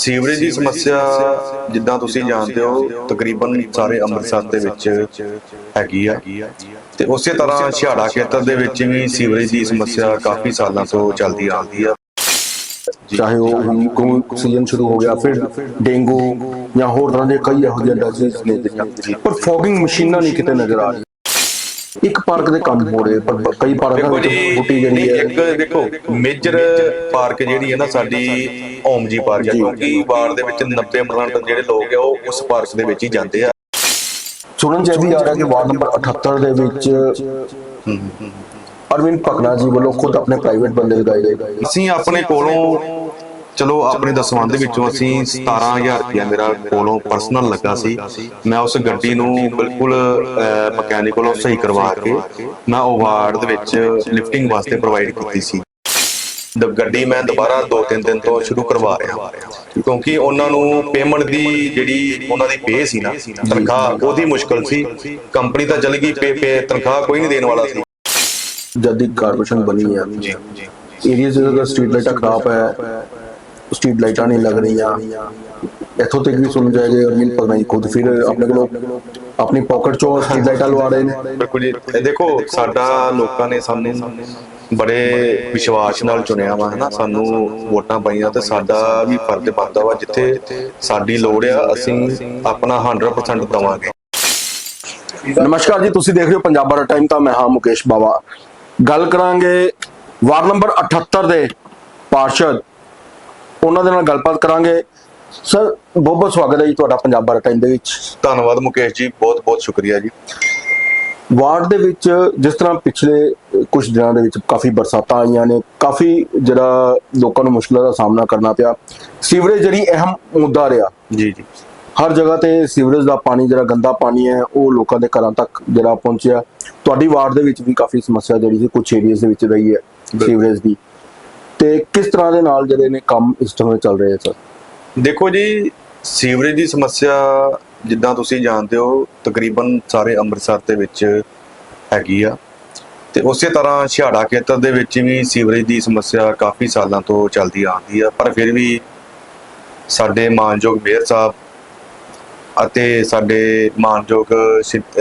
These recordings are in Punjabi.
ਸੀਵਰੇਜ ਦੀ ਸਮੱਸਿਆ ਜਿੱਦਾਂ ਤੁਸੀਂ ਜਾਣਦੇ ਹੋ ਤਕਰੀਬਨ ਸਾਰੇ ਅੰਮ੍ਰਿਤਸਰ ਦੇ ਵਿੱਚ ਹੈਗੀ ਆ। ਤੇ ਉਸੇ ਤਰ੍ਹਾਂ ਛਿਆੜਾ ਖੇਤਰ ਦੇ ਵਿੱਚ ਵੀ ਸੀਵਰੇਜ ਦੀ ਸਮੱਸਿਆ ਕਾਫੀ ਸਾਲਾਂ ਤੋਂ ਚੱਲਦੀ ਆਉਂਦੀ ਆ। ਚਾਹੇ ਉਹ ਹੁਣ ਸੀਜ਼ਨ ਸ਼ੁਰੂ ਹੋ ਗਿਆ ਫਿਰ ਡੇਂਗੂ ਜਾਂ ਹੋਰ ਤਰ੍ਹਾਂ ਦੇ ਕਈ ਇਹੋ ਜਿਹੇ ਡਿਜ਼ੀਜ਼ ਨੇ ਪਰ ਫੋਗਿੰਗ ਮਸ਼ੀਨਾਂ ਨਹੀਂ ਕਿਤੇ ਨਜ਼ਰ ਆ ਰਹੀਆਂ। ਇੱਕ ਪਾਰਕ ਦੇ ਕੰਮ ਹੋ ਰਹੇ ਪਰ ਕਈ ਪਾਰਕਾਂ ਵਿੱਚ ਬੂਟੀ ਜਿਹੜੀ ਹੈ। ਇੱਕ ਦੇਖੋ ਮੇਜਰ ਪਾਰਕ ਜਿਹੜੀ ਹੈ ਨਾ ਸਾਡੀ ਓਮ ਜੀ ਪਾਰਕ ਹੈ ਕਿਉਂਕਿ ਵਾਰਡ ਦੇ ਵਿੱਚ 90% ਜਿਹੜੇ ਲੋਕ ਆ ਉਹ ਉਸ ਪਾਰਕ ਦੇ ਵਿੱਚ ਹੀ ਜਾਂਦੇ ਆ। ਸੁਣਨ ਚ ਇਹ ਵੀ ਆ ਰਿਹਾ ਕਿ ਵਾਰਡ ਨੰਬਰ 78 ਦੇ ਵਿੱਚ ਅਰਵਿੰਦ ਪਕਨਾ ਜੀ ਵੱਲੋਂ ਖੁਦ ਆਪਣੇ ਪ੍ਰਾਈਵੇਟ ਬੰਦੇ ਲਗਾਏ ਗਏ। ਅਸੀਂ ਆਪਣੇ ਕੋਲੋਂ ਚਲੋ ਆਪਣੇ ਦਸਵੰਧ ਵਿੱਚੋਂ ਅਸੀਂ 17000 ਰੁਪਇਆ ਮੇਰਾ ਕੋਲੋਂ ਪਰਸਨਲ ਲੱਗਾ ਸੀ। ਮੈਂ ਉਸ ਗੱਡੀ ਨੂੰ ਬਿਲਕੁਲ ਮਕੈਨਿਕ ਕੋਲੋਂ ਸਹੀ ਕਰਵਾ ਕੇ ਮੈਂ ਉਹ ਵਾਰਡ ਦੇ ਵਿੱਚ ਲਿਫਟਿੰਗ ਵਾਸਤੇ ਪ੍ਰੋਵਾਈਡ ਕੀਤੀ ਸੀ। ਦ ਗੱਡੀ ਮੈਂ ਦੁਬਾਰਾ 2-3 ਦਿਨ ਤੋਂ ਸ਼ੁਰੂ ਕਰਵਾ ਰਿਹਾ ਕਿਉਂਕਿ ਉਹਨਾਂ ਨੂੰ ਪੇਮੈਂਟ ਦੀ ਜਿਹੜੀ ਉਹਨਾਂ ਦੀ ਪੇ ਸੀ ਨਾ ਤਨਖਾਹ ਉਹਦੀ ਮੁਸ਼ਕਲ ਸੀ। ਕੰਪਨੀ ਤਾਂ ਚਲ ਗਈ ਪੇ ਪੇ ਤਨਖਾਹ ਕੋਈ ਨਹੀਂ ਦੇਣ ਵਾਲਾ ਸੀ। ਜਦ ਦੀ ਕਾਰਪੋਰੇਸ਼ਨ ਬਣੀ ਹੈ ਜੀ ਜੀ ਏਰੀਆ ਜਿਹੜਾ ਸਟਰੀਟ ਲਾਈਟਾਂ ਖਰਾਬ ਹੈ ਸਟਰੀਟ ਲਾਈਟਾਂ ਨਹੀਂ ਲੱਗ ਰਹੀਆਂ। ਇੱਥੋਂ ਤੱਕ ਵੀ ਸੁਣ ਜਾਏਗਾ ਅਰਵਿੰਦ ਪਕਨਾ ਜੀ ਖੁਦ ਫਿਰ ਆਪਣੇ ਕੋਲੋਂ ਆਪਣੀ ਪਾਕਟ ਚੋਂ ਸਟਰੀਟ ਲਾਈਟਾਂ ਲਵਾ ਰਹੇ ਨੇ। ਬਿਲਕੁਲ ਜੀ। ਇਹ ਦੇਖੋ ਸਾਡਾ ਲੋਕਾਂ ਨੇ ਸਾਨੂੰ ਬੜੇ ਵਿਸ਼ਵਾਸ ਨਾਲ ਚੁਣਿਆ ਵਾ ਹਨਾ? ਸਾਨੂੰ ਵੋਟਾਂ ਪਾਈਆਂ ਤੇ ਸਾਡਾ ਵੀ ਫਰਜ਼ ਬਣਦਾ ਵਾ ਜਿੱਥੇ ਸਾਡੀ ਲੋੜ ਆ ਅਸੀਂ ਆਪਣਾ 100% ਦਵਾਂਗੇ ਨਮਸਕਾਰ ਜੀ ਤੁਸੀਂ ਦੇਖ ਰਹੇ ਹੋ ਪੰਜਾਬ ਬਾਰਾ ਟਾਈਮ ਤਾਂ ਮੈਂ ਹਾਂ ਮੁਕੇਸ਼ ਬਾਵਾ। ਗੱਲ ਕਰਾਂਗੇ ਵਾਰਡ ਨੰਬਰ 78 ਦੇ ਪਾਰਸ਼ਦ ਉਹਨਾਂ ਦੇ ਨਾਲ ਗੱਲਬਾਤ ਕਰਾਂਗੇ। ਸਰ ਬਹੁਤ ਬਹੁਤ ਸਵਾਗਤ ਹੈ ਜੀ ਤੁਹਾਡਾ ਪੰਜਾਬ ਬਾਰਾ ਟਾਈਮ ਦੇ ਵਿੱਚ। ਧੰਨਵਾਦ ਮੁਕੇਸ਼ ਜੀ ਬਹੁਤ ਬਹੁਤ ਸ਼ੁਕਰੀਆ ਜੀ। ਵਾਰਡ ਦੇ ਵਿੱਚ ਜਿਸ ਤਰ੍ਹਾਂ ਪਿਛਲੇ ਕੁਝ ਦਿਨਾਂ ਦੇ ਵਿੱਚ ਕਾਫੀ ਬਰਸਾਤਾਂ ਆਈਆਂ ਨੇ ਕਾਫੀ ਜਿਹੜਾ ਲੋਕਾਂ ਨੂੰ ਮੁਸ਼ਕਲਾਂ ਦਾ ਸਾਹਮਣਾ ਕਰਨਾ ਪਿਆ। ਸੀਵਰੇਜ ਜਿਹੜੀ ਅਹਿਮ ਮੁੱਦਾ ਰਿਹਾ। ਜੀ ਜੀ। ਹਰ ਜਗ੍ਹਾ ਤੇ ਸੀਵਰੇਜ ਦਾ ਪਾਣੀ ਜਿਹੜਾ ਗੰਦਾ ਪਾਣੀ ਹੈ ਉਹ ਲੋਕਾਂ ਦੇ ਘਰਾਂ ਤੱਕ ਜਿਹੜਾ ਪਹੁੰਚਿਆ। ਤੁਹਾਡੀ ਵਾਰਡ ਦੇ ਵਿੱਚ ਵੀ ਕਾਫੀ ਸਮੱਸਿਆ ਜਿਹੜੀ ਸੀ ਕੁਝ ਏਰੀਆਜ਼ ਦੇ ਵਿੱਚ ਰਹੀ ਹੈ ਸੀਵਰੇਜ ਦੀ। ਤੇ ਕਿਸ ਤਰ੍ਹਾਂ ਦੇ ਨਾਲ ਜਿਹੜੇ ਨੇ ਕੰਮ ਇਸ ਤਰ੍ਹਾਂ ਚੱਲ ਰਹੇ ਸਰ? ਦੇਖੋ ਜੀ ਸੀਵਰੇਜ ਦੀ ਸਮੱਸਿਆ ਜਿੱਦਾਂ ਤੁਸੀਂ ਜਾਣਦੇ ਹੋ ਤਕਰੀਬਨ ਸਾਰੇ ਅੰਮ੍ਰਿਤਸਰ ਦੇ ਵਿੱਚ ਹੈਗੀ ਆ। ਤੇ ਉਸੇ ਤਰ੍ਹਾਂ ਛਿਆੜਾ ਖੇਤਰ ਦੇ ਵਿੱਚ ਵੀ ਸੀਵਰੇਜ ਦੀ ਸਮੱਸਿਆ ਕਾਫੀ ਸਾਲਾਂ ਤੋਂ ਚੱਲਦੀ ਆਉਂਦੀ ਆ ਪਰ ਫਿਰ ਵੀ ਸਾਡੇ ਮਾਨਯੋਗ ਮੇਅਰ ਸਾਹਿਬ ਅਤੇ ਸਾਡੇ ਮਾਨਯੋਗ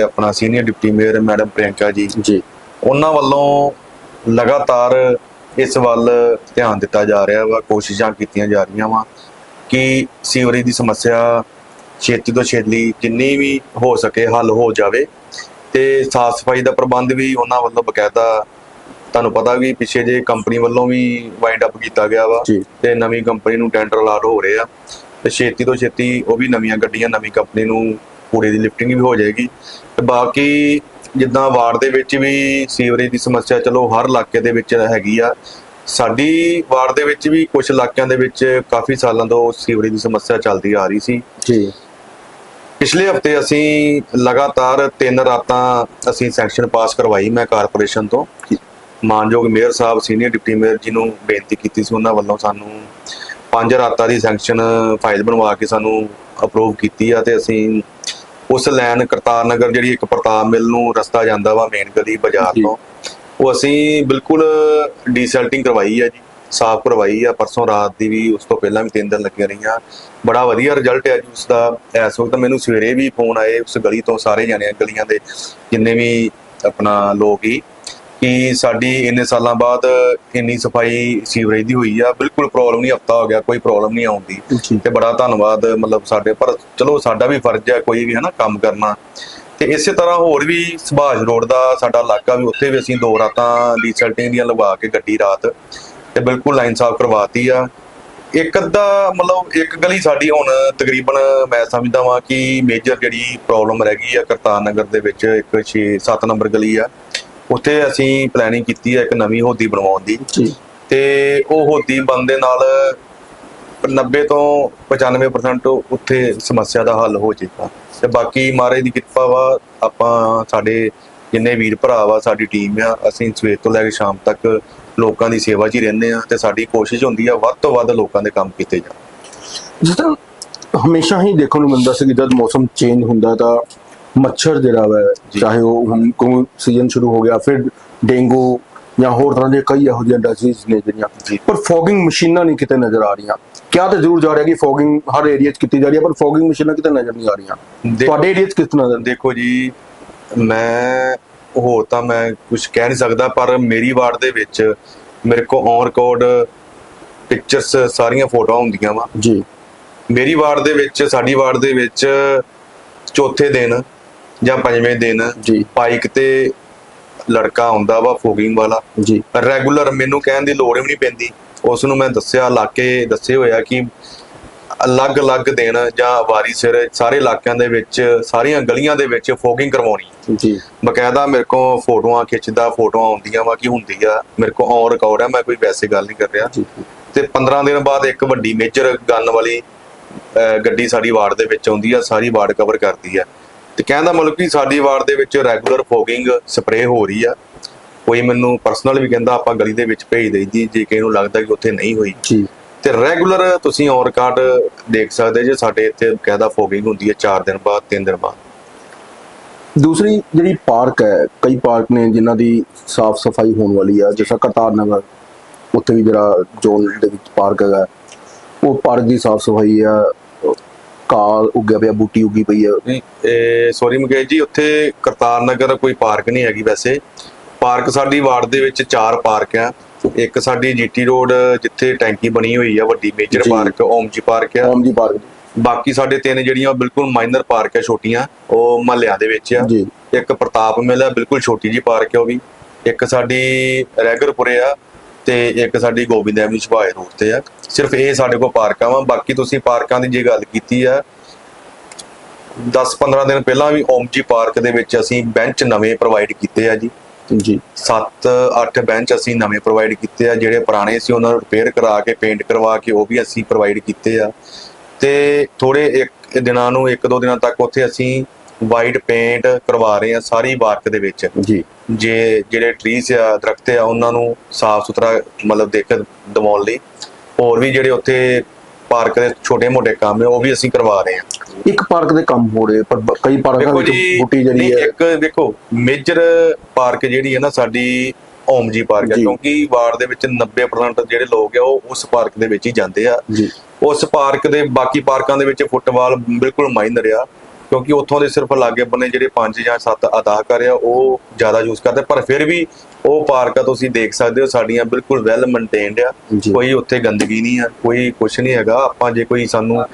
ਆਪਣਾ senior deputy mayor madam Priyanka ji ji. ਉਹਨਾਂ ਵੱਲੋਂ ਲਗਾਤਾਰ ਇਸ ਵੱਲ ਧਿਆਨ ਦਿੱਤਾ ਜਾ ਰਿਹਾ ਵਾ ਕੋਸ਼ਿਸ਼ਾਂ ਕੀਤੀਆਂ ਜਾ ਰਹੀਆਂ ਵਾ ਕਿ ਸੀਵਰੇਜ ਦੀ ਸਮੱਸਿਆ ਛੇਤੀ ਤੋਂ ਛੇਤੀ ਜਿੰਨੀ ਵੀ ਹੋ ਸਕੇ ਹੱਲ ਹੋ ਜਾਵੇ ਤੇ ਸਾਫ਼ ਸਫ਼ਾਈ ਦਾ ਪ੍ਰਬੰਧ ਵੀ ਉਹਨਾਂ ਵੱਲੋਂ ਬਕਾਇਦਾ ਤੁਹਾਨੂੰ ਪਤਾ ਵੀ ਪਿੱਛੇ ਜੇ ਕੰਪਨੀ ਵੱਲੋਂ ਵੀ ਵਾਈਂਡ ਅਪ ਕੀਤਾ ਗਿਆ ਵਾ। ਤੇ ਨਵੀਂ ਕੰਪਨੀ ਨੂੰ ਟੈਂਡਰ ਅਲਾਟ ਹੋ ਰਹੇ ਆ ਤੇ ਛੇਤੀ ਤੋਂ ਛੇਤੀ ਉਹ ਵੀ ਨਵੀਆਂ ਗੱਡੀਆਂ ਨਵੀਂ ਕੰਪਨੀ ਨੂੰ ਕੂੜੇ ਦੀ ਲਿਫਟਿੰਗ ਵੀ ਹੋ ਜਾਏਗੀ ਤੇ ਬਾਕੀ ਜਿੱਦਾਂ ਵਾਰਡ ਦੇ ਵਿੱਚ ਵੀ ਸੀਵਰੇਜ ਦੀ ਸਮੱਸਿਆ ਚਲੋ ਹਰ ਇਲਾਕੇ ਦੇ ਵਿੱਚ ਹੈਗੀ ਆ। ਸਾਡੀ ਵਾਰਡ ਦੇ ਵਿੱਚ ਵੀ ਕੁਝ ਇਲਾਕਿਆਂ ਦੇ ਵਿੱਚ ਕਾਫੀ ਸਾਲਾਂ ਤੋਂ ਸੀਵਰੇਜ ਦੀ ਸਮੱਸਿਆ ਚੱਲਦੀ ਆ ਰਹੀ ਸੀ। ਜੀ। ਪਿਛਲੇ ਹਫ਼ਤੇ ਅਸੀਂ ਲਗਾਤਾਰ ਤਿੰਨ ਰਾਤਾਂ ਅਸੀਂ ਸੈਂਕਸ਼ਨ ਪਾਸ ਕਰਵਾਈ ਮੈਂ ਕਾਰਪੋਰੇਸ਼ਨ ਤੋਂ। ਮਾਨਯੋਗ ਮੇਅਰ ਸਾਹਿਬ ਸੀਨੀਅਰ ਡਿਪਟੀ ਮੇਅਰ ਜੀ ਨੂੰ ਬੇਨਤੀ ਕੀਤੀ ਸੀ ਉਹਨਾਂ ਵੱਲੋਂ ਸਾਨੂੰ ਪੰਜ ਰਾਤਾਂ ਦੀ ਸੈਂਕਸ਼ਨ ਫਾਈਲ ਬਣਵਾ ਕੇ ਸਾਨੂੰ ਅਪਰੂਵ ਕੀਤੀ ਆ ਤੇ ਅਸੀਂ ਉਸ ਲਾਈਨ ਕਰਤਾਰ ਨਗਰ ਜਿਹੜੀ ਇੱਕ ਪ੍ਰਤਾਪ ਮਿਲ ਨੂੰ ਰਸਤਾ ਜਾਂਦਾ ਵਾ ਮੇਨ ਗਲੀ ਬਾਜ਼ਾਰ। ਤੋਂ ਉਹ ਅਸੀਂ ਬਿਲਕੁਲ ਡੀਸੈਲਟਿੰਗ ਕਰਵਾਈ ਆ ਜੀ ਸਾਫ਼ ਕਰਵਾਈ ਆ। ਪਰਸੋਂ ਰਾਤ ਦੀ ਵੀ ਉਸ ਤੋਂ ਪਹਿਲਾਂ ਵੀ ਤਿੰਨ ਦਿਨ ਲੱਗੀਆਂ ਰਹੀਆਂ। ਬੜਾ ਵਧੀਆ ਰਿਜ਼ਲਟ ਹੈ ਜੀ ਉਸ ਦਾ। ਇਸ ਵਕਤ ਮੈਨੂੰ ਸਵੇਰੇ ਵੀ ਫੋਨ ਆਏ ਉਸ ਗਲੀ ਤੋਂ ਸਾਰੇ ਜਾਣੇ ਗਲੀਆਂ ਦੇ ਜਿੰਨੇ ਵੀ ਆਪਣਾ ਲੋਕ ਹੀ ਕਿ ਸਾਡੀ ਇੰਨੇ ਸਾਲਾਂ ਬਾਅਦ ਇੰਨੀ ਸਫ਼ਾਈ ਸੀਵਰੇਜ ਦੀ ਹੋਈ ਆ ਬਿਲਕੁਲ ਪ੍ਰੋਬਲਮ ਨਹੀਂ ਹਫਤਾ ਹੋ ਗਿਆ ਕੋਈ ਪ੍ਰੋਬਲਮ ਨਹੀਂ ਆਉਂਦੀ ਤੇ ਬੜਾ ਧੰਨਵਾਦ ਮਤਲਬ ਸਾਡੇ ਪਰ ਚਲੋ ਸਾਡਾ ਵੀ ਫਰਜ਼ ਹੈ ਕੋਈ ਵੀ ਹਨਾ ਕੰਮ ਕਰਨਾ। ਤੇ ਇਸੇ ਤਰ੍ਹਾਂ ਹੋਰ ਵੀ ਸੁਭਾਸ਼ ਰੋਡ ਦਾ ਸਾਡਾ ਇਲਾਕਾ ਵੀ ਉੱਥੇ ਵੀ ਅਸੀਂ ਦੋ ਰਾਤਾਂ ਡੀਸਲਟਿੰਗ ਦੀਆਂ ਲਵਾ ਕੇ ਗੱਡੀ ਰਾਤ ਤੇ ਬਿਲਕੁਲ ਲਾਈਨ ਸਾਫ਼ ਕਰਵਾਤੀ ਆ। ਇੱਕ ਅੱਧਾ ਮਤਲਬ ਇੱਕ ਗਲੀ ਸਾਡੀ ਹੁਣ ਤਕਰੀਬਨ ਮੈਂ ਸਮਝਦਾ ਵਾਂ ਕਿ ਮੇਜਰ ਜਿਹੜੀ ਪ੍ਰੋਬਲਮ ਰਹਿ ਗਈ ਆ ਕਰਤਾਰ ਨਗਰ ਦੇ ਵਿੱਚ ਇੱਕ 6 7 ਨੰਬਰ ਗਲੀ ਆ। ਉੱਥੇ ਅਸੀਂ ਪਲੈਨਿੰਗ ਕੀਤੀ ਆ ਇੱਕ ਨਵੀਂ ਹੋਦੀ ਬਣਵਾਉਣ ਦੀ। ਤੇ ਉਹ ਹੋਦੀ ਬੰਦ ਨਾਲ 90 ਤੋਂ 95% ਉੱਥੇ ਸਮੱਸਿਆ ਦਾ ਹੱਲ ਹੋ ਜਾਏਗਾ। ਤੇ ਬਾਕੀ ਮਹਾਰਾਜ ਦੀ ਕਿਰਪਾ ਵਾ ਆਪਾਂ ਸਾਡੇ ਜਿੰਨੇ ਵੀਰ ਭਰਾ ਵਾ ਸਾਡੀ ਟੀਮ ਆ ਅਸੀਂ ਸਵੇਰ ਤੋਂ ਲੈ ਕੇ ਸ਼ਾਮ ਤੱਕ ਲੋਕਾਂ ਦੀ ਸੇਵਾ 'ਚ ਹੀ ਰਹਿੰਦੇ ਆ ਤੇ ਸਾਡੀ ਕੋਸ਼ਿਸ਼ ਹੁੰਦੀ ਆ ਵੱਧ ਤੋਂ ਵੱਧ ਲੋਕਾਂ ਦੇ ਕੰਮ ਕੀਤੇ ਜਾਣ। ਜਿਸ ਤਰ੍ਹਾਂ ਹਮੇਸ਼ਾ ਹੀ ਦੇਖਣ ਨੂੰ ਮਿਲਦਾ ਸੀ ਕਿ ਜਦ ਮੌਸਮ ਚੇਂਜ ਹੁੰਦਾ ਤਾਂ ਮੱਛਰ ਜਿਹੜਾ ਵਾ। ਚਾਹੇ ਉਹ ਹੁਣ ਕੋਈ ਸੀਜ਼ਨ ਸ਼ੁਰੂ ਹੋ ਗਿਆ ਫਿਰ ਡੇਂਗੂ ਜਾਂ ਹੋਰ ਤਰ੍ਹਾਂ ਦੇ ਕਈ ਇਹੋ ਜਿਹੇ ਡਿਜ਼ੀਜ਼ ਨੇ ਜਿਹੜੀਆਂ। ਪਰ ਫੋਗਿੰਗ ਮਸ਼ੀਨਾਂ ਨਹੀਂ ਕਿਤੇ ਨਜ਼ਰ ਆ ਰਹੀਆਂ। ਕਿਹਾ ਤਾਂ ਜ਼ਰੂਰ ਜਾ ਰਿਹਾ ਕਿ ਫੋਗਿੰਗ ਹਰ ਏਰੀਆ 'ਚ ਕੀਤੀ ਜਾ ਰਹੀ ਹੈ ਪਰ ਫੋਗਿੰਗ ਮਸ਼ੀਨਾਂ ਕਿਤੇ ਨਜ਼ਰ ਨਹੀਂ ਆ ਰਹੀਆਂ। ਤੁਹਾਡੇ ਏਰੀਆ 'ਚ ਕਿਸ ਤਰ੍ਹਾਂ ਨਜ਼ਰ ਦੇਖੋ ਜੀ ਮੈਂ ਹੋਰ ਤਾਂ ਮੈਂ ਕੁਝ ਕਹਿ ਨਹੀਂ ਸਕਦਾ ਪਰ ਮੇਰੀ ਵਾਰਡ ਦੇ ਵਿੱਚ ਮੇਰੇ ਕੋ ਔਨ ਰਿਕਾਰਡ ਪਿਕਚਰਸ ਸਾਰੀਆਂ ਫੋਟੋਆਂ ਹੁੰਦੀਆਂ ਵਾ। ਜੀ। ਮੇਰੀ ਵਾਰਡ ਦੇ ਵਿੱਚ ਸਾਡੀ ਵਾਰਡ ਦੇ ਵਿੱਚ ਚੌਥੇ ਦਿਨ ਜਾਂ ਪੰਜਵੇਂ ਦਿਨ ਜੀ। ਬਾਈਕ ਤੇ ਲੜਕਾ ਆਉਂਦਾ ਵਾ ਫੋਗਿੰਗ ਵਾਲਾ। ਜੀ। ਰੈਗੂਲਰ ਮੈਨੂੰ ਕਹਿਣ ਦੀ ਲੋੜ ਹੀ ਨਹੀਂ ਪੈਂਦੀ। ਉਸ ਨੂੰ ਮੈਂ ਦੱਸਿਆ ਇਲਾਕੇ ਦੱਸੇ ਹੋਇਆ ਕਿ ਅਲੱਗ-ਅਲੱਗ ਦਿਨ ਜਾਂ ਵਾਰੀ ਸਿਰ ਸਾਰੇ ਇਲਾਕਿਆਂ ਦੇ ਵਿੱਚ ਸਾਰੀਆਂ ਗਲੀਆਂ ਦੇ ਵਿੱਚ ਫੋਗਿੰਗ ਕਰਵਾਉਣੀ। ਜੀ। ਬਕਾਇਦਾ ਮੇਰੇ ਕੋਲ ਫੋਟੋਆਂ ਖਿੱਚਦਾ ਫੋਟੋਆਂ ਆਉਂਦੀਆਂ ਵਾ ਕਿ ਹੁੰਦੀ ਆ। ਮੇਰੇ ਕੋਲ ਔਨ ਰਿਕਾਰਡ ਆ ਮੈਂ ਕੋਈ ਵੈਸੇ ਗੱਲ ਨਹੀਂ ਕਰ ਰਿਹਾ। ਜੀ। ਤੇ 15 ਦਿਨ ਬਾਅਦ ਇੱਕ ਵੱਡੀ ਮੇਜਰ ਗਨ ਵਾਲੀ ਅਹ, ਗੱਡੀ ਸਾਡੀ ਵਾਰਡ ਦੇ ਵਿੱਚ ਆਉਂਦੀ ਆ ਸਾਰੀ ਵਾਰਡ ਕਵਰ ਕਰਦੀ ਆ। ਤੇ ਕਹਿੰਦਾ ਮਤਲਬ ਕਿ ਸਾਡੀ ਵਾਰਡ ਦੇ ਵਿੱਚ ਰੈਗੂਲਰ ਫੋਗਿੰਗ ਸਪਰੇਅ ਹੋ ਰਹੀ ਆ। ਕੋਈ ਮੈਨੂੰ ਪਰਸਨਲ ਵੀ ਕਹਿੰਦਾ ਆਪਾਂ ਗਲੀ ਦੇ ਵਿੱਚ ਭੇਜ ਦੇਈਦੀ ਜੇ ਕਿਸੇ ਨੂੰ ਲੱਗਦਾ ਕਿ ਉੱਥੇ ਨਹੀਂ ਹੋਈ। ਜੀ। ਤੇ ਰੈਗੂਲਰ ਤੁਸੀਂ ਔਨ ਰਿਕਾਰਡ ਦੇਖ ਸਕਦੇ ਜੇ ਸਾਡੇ ਇੱਥੇ ਕਾਇਦਾ ਫੋਗਿੰਗ ਹੁੰਦੀ ਹੈ 4 ਦਿਨ ਬਾਅਦ 3 ਦਿਨ ਬਾਅਦ। ਦੂਸਰੀ ਜਿਹੜੀ ਪਾਰਕ ਹੈ ਕਈ ਪਾਰਕ ਨੇ ਜਿਨ੍ਹਾਂ ਦੀ ਸਾਫ਼ ਸਫ਼ਾਈ ਹੋਣ ਵਾਲੀ ਆ ਜਿਵੇਂ ਕਰਤਾਰ ਨਗਰ ਉੱਥੇ ਵੀ ਜਿਹੜਾ ਜ਼ੋਨ ਦੇ ਵਿੱਚ ਪਾਰਕ ਹੈਗਾ ਉਹ ਪਾਰਕ ਦੀ ਸਾਫ਼ ਸਫ਼ਾਈ ਆ ਕਾਲ ਉੱਗਿਆ ਪਿਆ ਬੂਟੀ ਉੱਗੀ ਪਈ ਆ। ਨਹੀਂ ਸੌਰੀ ਮੁਕੇਸ਼ ਜੀ ਉੱਥੇ ਕਰਤਾਰ ਨਗਰ ਕੋਈ ਪਾਰਕ ਨਹੀਂ ਹੈਗੀ ਵੈਸੇ। ਪਾਰਕ ਸਾਡੀ ਵਾਰਡ ਦੇ ਵਿੱਚ ਚਾਰ ਪਾਰਕ ਆ। ਇੱਕ ਸਾਡੀ ਜੀਟੀ ਰੋਡ ਜਿੱਥੇ ਟੈਂਕੀ ਬਣੀ ਹੋਈ ਆ ਵੱਡੀ ਮੇਜਰ। ਪਾਰਕ ਓਮਜੀ ਪਾਰਕ ਆ। ਓਮ ਜੀ ਪਾਰਕ। ਬਾਕੀ ਸਾਡੇ ਤਿੰਨ ਜਿਹੜੀਆਂ ਬਿਲਕੁਲ ਮਾਈਨਰ ਪਾਰਕ ਆ ਛੋਟੀਆਂ ਉਹ ਮਹੱਲਿਆਂ ਦੇ ਵਿੱਚ ਆ। ਇੱਕ ਪ੍ਰਤਾਪ ਮਿਲ ਆ ਬਿਲਕੁਲ ਛੋਟੀ ਜੀ ਪਾਰਕ ਆ ਉਹ ਵੀ। ਇੱਕ ਸਾਡੀ ਰੈਗਰਪੁਰੇ ਆ ਤੇ ਇੱਕ ਸਾਡੀ ਗੋਬਿੰਦ ਐਵਨਿਊ ਛਵਾਏ ਰੋਡ ਤੇ ਆ। ਸਿਰਫ ਇਹ ਸਾਡੇ ਕੋਲ ਪਾਰਕਾਂ ਵਾ ਬਾਕੀ ਤੁਸੀਂ ਪਾਰਕਾਂ ਦੀ ਜੇ ਗੱਲ ਕੀਤੀ ਆ 10-15 ਦਿਨ ਪਹਿਲਾਂ ਵੀ ਓਮਜੀ ਪਾਰਕ ਦੇ ਵਿੱਚ ਅਸੀਂ ਬੈਂਚ ਨਵੇਂ ਪ੍ਰੋਵਾਈਡ ਕੀਤੇ ਆ ਜੀ। ਜੀ। 7-8 ਬੈਂਚ ਅਸੀਂ ਨਵੇਂ ਪ੍ਰੋਵਾਈਡ ਕੀਤੇ ਆ ਜਿਹੜੇ ਪੁਰਾਣੇ ਸੀ ਉਹਨਾਂ ਨੂੰ ਰਿਪੇਅਰ ਕਰਾ ਕੇ ਪੇਂਟ ਕਰਵਾ ਕੇ ਉਹ ਵੀ ਅਸੀਂ ਪ੍ਰੋਵਾਈਡ ਕੀਤੇ ਆ। ਤੇ ਥੋੜੇ ਇੱਕ ਦਿਨਾਂ ਨੂੰ ਇੱਕ ਦੋ ਦਿਨਾਂ ਤੱਕ ਉੱਥੇ ਅਸੀਂ ਵਾਈਟ ਪੇਂਟ ਕਰਵਾ ਰਹੇ ਆ ਸਾਰੀ ਪਾਰਕ ਦੇ ਵਿੱਚ। ਜੀ। ਜੇ ਜਿਹੜੇ ਟਰੀਜ਼ ਆ ਦਰਖਤ ਆ ਉਹਨਾਂ ਨੂੰ ਸਾਫ਼ ਸੁਥਰਾ ਮਤਲਬ ਦੇਖ ਦਿਵਾਉਣ ਲਈ। ਹੋਰ ਵੀ ਜਿਹੜੇ ਉੱਥੇ ਪਾਰਕ ਦੇ ਛੋਟੇ-ਮੋਟੇ ਕੰਮ ਆ ਉਹ ਵੀ ਅਸੀਂ ਕਰਵਾ ਰਹੇ ਆ ਇੱਕ ਪਾਰਕ ਦੇ ਕੰਮ ਹੋ ਰਹੇ ਪਰ ਕਈ ਪਾਰਕਾਂ ਵਿੱਚ ਬੂਟੀ ਜਿਹੜੀ ਹੈ ਇੱਕ ਦੇਖੋ ਮੇਜਰ ਪਾਰਕ ਜਿਹੜੀ ਹੈ ਨਾ ਸਾਡੀ ਓਮ ਜੀ ਪਾਰਕ ਹੈ। ਕਿਉਂਕਿ ਵਾਰਡ ਦੇ ਵਿੱਚ 90% ਜਿਹੜੇ ਲੋਕ ਆ ਉਹ ਉਸ ਪਾਰਕ ਦੇ ਵਿੱਚ ਹੀ ਜਾਂਦੇ ਆ। ਜੀ। ਉਸ ਪਾਰਕ ਦੇ ਬਾਕੀ ਪਾਰਕਾਂ ਦੇ ਵਿੱਚ ਫੁੱਟਬਾਲ ਬਿਲਕੁਲ ਮਾਈਨਰ ਆ। ਕਿਉਂਕਿ ਉੱਥੋਂ ਦੇ ਸਿਰਫ ਲਾਗੇ ਬੰਨੇ ਜਿਹੜੇ 5 ਜਾਂ 7 ਅਦਾਕਾਰ ਆ ਉਹ ਜ਼ਿਆਦਾ ਯੂਜ਼ ਕਰਦੇ। ਪਰ ਫਿਰ ਵੀ ਉਹ ਪਾਰਕਾਂ ਤੁਸੀਂ ਦੇਖ ਸਕਦੇ ਹੋ ਸਾਡੀਆਂ ਬਿਲਕੁਲ ਵੈਲ ਮੇਨਟੇਨਡ ਆ। ਕੋਈ ਉੱਥੇ ਗੰਦਗੀ ਨਹੀਂ ਆ ਕੋਈ ਕੁਝ ਨਹੀਂ ਹੈਗਾ। ਆਪਾਂ ਜੇ ਕੋਈ ਸਾਨੂੰ